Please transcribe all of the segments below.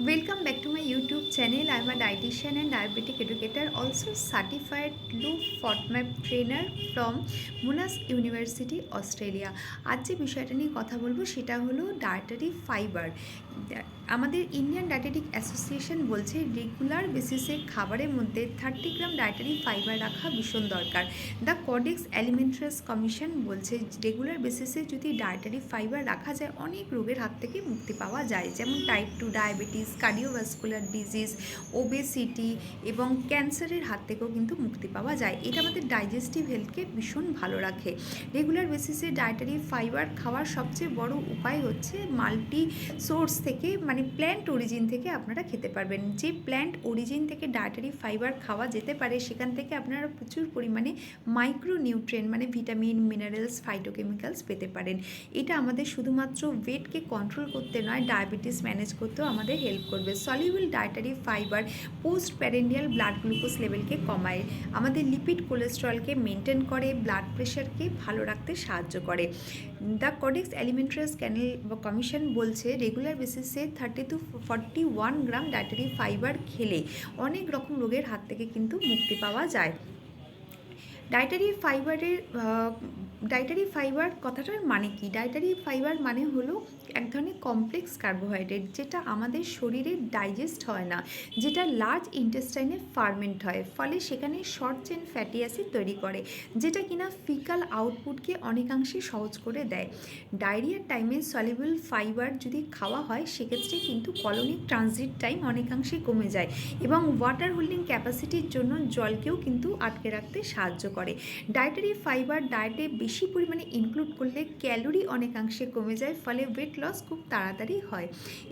Welcome back to my YouTube channel I am a and diabetic educator also certified low fod FODMAP trainer from Monash University Australia আর যে বিষয়টা নিয়ে কথা বলব, সেটা হলো dietary fibre আমাদের ইন্ডিয়ান ডায়েটেটিক অ্যাসোসিয়েশন বলছে রেগুলার বেসিসে খাবারের মধ্যে থার্টি গ্রাম ডায়েটারি ফাইবার রাখা ভীষণ দরকার। দ্য কডেক্স অ্যালিমেন্টারিস কমিশন বলছে রেগুলার বেসিসে যদি ডায়েটারি ফাইবার রাখা যায়, অনেক রোগের হাত থেকে মুক্তি পাওয়া যায়, যেমন type two diabetes cardiovascular disease obesity এবং ক্যান্সারের হাত থেকেও কিন্তু মুক্তি পাওয়া যায়। এটা আমাদের ডাইজেস্টিভ হেলথকে ভীষণ ভালো রাখে। রেগুলার বেসিসে ডায়েটারি ফাইবার খাওয়ার সবচেয়ে বড় উপায় হচ্ছে মাল্টি সোর্স থেকে মানে প্ল্যান্ট অরিজিন থেকে আপনারা খেতে পারবেন। যে প্ল্যান্ট অরিজিন থেকে ডায়েটারি ফাইবার খাওয়া যেতে পারে, সেখান থেকে আপনারা প্রচুর পরিমাণে মাইক্রো নিউট্রিয়েন্ট মানে ভিটামিন মিনারেলস ফাইটোকেমিক্যালস পেতে পারেন। এটা আমাদের শুধুমাত্র ওয়েটকে কন্ট্রোল করতে নয় ডায়াবেটিস ম্যানেজ করতেও আমাদের হেল্প করবে। Soluble dietary fibre post prandial blood glucose লেভেলকে কমায়। আমাদের লিপিড কোলেস্ট্রলকে মেনটেন করে ব্লাড প্রেশারকে ভালো রাখতে সাহায্য করে। দ্য কডেক্স অ্যালিমেন্টারিয়াস ক্যানেল কমিশন বলছে রেগুলার বেসিসে thirty to forty one gram dietary fibre খেলে অনেক রকম রোগের হাত থেকে কিন্তু মুক্তি পাওয়া যায়। ডায়েটারি ফাইবারের ডায়েটারি ফাইবার কথাটার মানে কি? ডায়েটারি ফাইবার মানে হলো এক ধরনের কমপ্লেক্স কার্বোহাইড্রেট যেটা আমাদের শরীরে ডাইজেস্ট হয় না, যেটা লার্জ ইন্টেস্টাইনে ফার্মেন্ট হয়, ফলে সেখানে শর্ট চেন ফ্যাটি অ্যাসিড তৈরি করে, যেটা কিনা ফিকাল আউটপুটকে অনেকাংশে সহজ করে দেয়। ডায়রিয়ার টাইমে সলিবল ফাইবার যদি খাওয়া হয়, সেক্ষেত্রে কিন্তু কলোনিক ট্রানজিট টাইম অনেকাংশে কমে যায় এবং ওয়াটার হোল্ডিং ক্যাপাসিটির জন্য জলকেও কিন্তু আটকে রাখতে সাহায্য করে। ডায়েটারি ফাইবার ডায়েটে বেশি পরিমাণে ইনক্লুড করলে ক্যালোরি অনেকাংশে কমে যায়, ফলে ওয়েট লস খুব তাড়াতাড়ি হয়।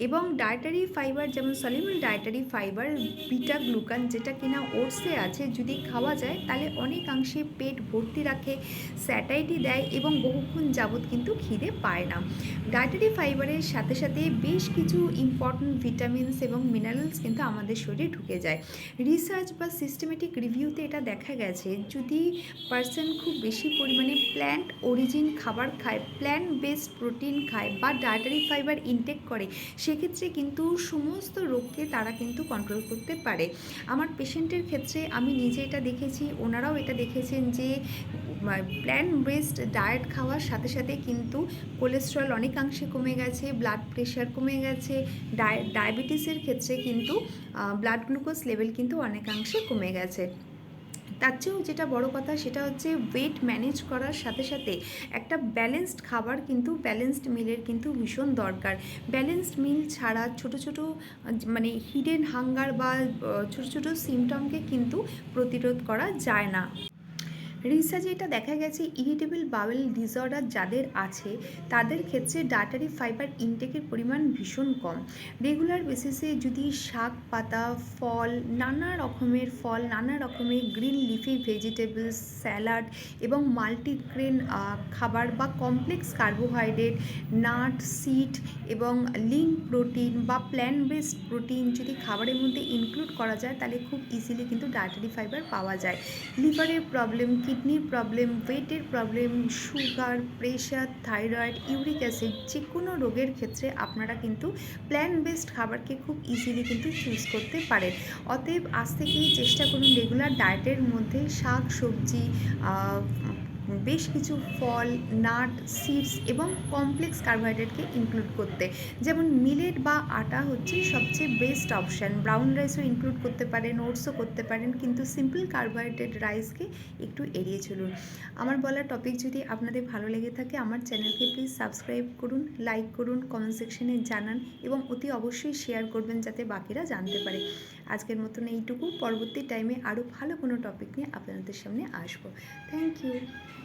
এবং ডায়েটারি ফাইবার যেমন soluble dietary fibre beta glucan যেটা কিনা ওটসে আছে, যদি খাওয়া যায়, তাহলে অনেকাংশে পেট ভর্তি রাখে স্যাটাইটি দেয় এবং বহুক্ষণ যাবৎ কিন্তু খিদে পায় না। ডায়েটারি ফাইবারের সাথে সাথে বেশ কিছু ইম্পর্ট্যান্ট ভিটামিনস এবং মিনারেলস কিন্তু আমাদের শরীরে ঢুকে যায়। রিসার্চ বা সিস্টেমেটিক রিভিউতে এটা দেখা গেছে, যদি পার্সন খুব বেশি পরিমাণে প্ল্যান্ট অরিজিন খাবার খায় প্ল্যান্ট বেসড প্রোটিন খায় বা ডায়েটারি ফাইবার ইনটেক করে, সেক্ষেত্রে কিন্তু সমস্ত রোগকে তারা কিন্তু কন্ট্রোল করতে পারে। আমার পেশেন্টের ক্ষেত্রে আমি নিজে এটা দেখেছি, ওনারাও এটা দেখেছেন যে প্ল্যান্ট বেসড ডায়েট খাওয়ার সাথে সাথে কিন্তু কোলেস্ট্রল অনেকাংশে কমে গেছে ব্লাড প্রেশার কমে গেছে ডায়াবেটিসের ক্ষেত্রে কিন্তু ব্লাড গ্লুকোজ লেভেল কিন্তু অনেকাংশে কমে গেছে। তার চেয়েও যেটা বড় কথা সেটা হচ্ছে ওয়েট ম্যানেজ করার সাথে সাথে একটা ব্যালেন্সড খাবার কিন্তু ব্যালেন্সড মিলের কিন্তু ভীষণ দরকার। ব্যালেন্সড মিল ছাড়া ছোট ছোট মানে হিডেন হাঙ্গার বা, ছোট ছোট সিমটমকে কিন্তু প্রতিরোধ করা যায় না। রিসার্চে এটা দেখা গেছে ইরিটেবল বাউল ডিসঅর্ডার যাদের আছে, তাদের ক্ষেত্রে ডাটারি ফাইবার ইনটেকের পরিমাণ ভীষণ কম। রেগুলার বেসিসে যদি শাক পাতা, ফল, নানা রকমের ফল, নানা রকমের গ্রিন লিফি ভেজিটেবলস স্যালাড এবং মাল্টিগ্রেন খাবার বা কমপ্লেক্স কার্বোহাইড্রেট নাট সিড এবং লিঙ্ক প্রোটিন বা প্ল্যান্ট বেসড প্রোটিন যদি খাবারের মধ্যে ইনক্লুড করা যায়, তাহলে খুব ইজিলি কিন্তু ডায়েটারি ফাইবার পাওয়া যায়। লিভারের প্রবলেম কিডনির প্রবলেম, ওয়েটের problem, sugar, pressure, thyroid, uric acid যে কোনো রোগের ক্ষেত্রে আপনারা কিন্তু প্ল্যান বেসড খাবারকে খুব ইজিলি কিন্তু চুজ করতে পারেন। অতএব আজ থেকেই চেষ্টা করুন রেগুলার ডায়েটের মধ্যে শাক, সবজি বেশ কিছু ফল, নাট, সিডস এবং কমপ্লেক্স কার্বোহাইড্রেটকে ইনক্লুড করতে। যেমন মিলেট বা আটা হচ্ছে সবচেয়ে বেস্ট অপশান ব্রাউন রাইসও ইনক্লুড করতে পারেন ওটসও করতে পারেন, কিন্তু সিম্পল কার্বোহাইড্রেট রাইসকে একটু এড়িয়ে চলুন। আমার বলা টপিক যদি আপনাদের ভালো লেগে থাকে, আমার চ্যানেলকে প্লিজ সাবস্ক্রাইব করুন লাইক করুন কমেন্ট সেকশনে জানান এবং অতি অবশ্যই শেয়ার করবেন যাতে বাকিরা জানতে পারে। আজকের মতন এইটুকু। পরবর্তী টাইমে আরও ভালো কোনো টপিক নিয়ে আপনাদের সামনে আসব। Thank you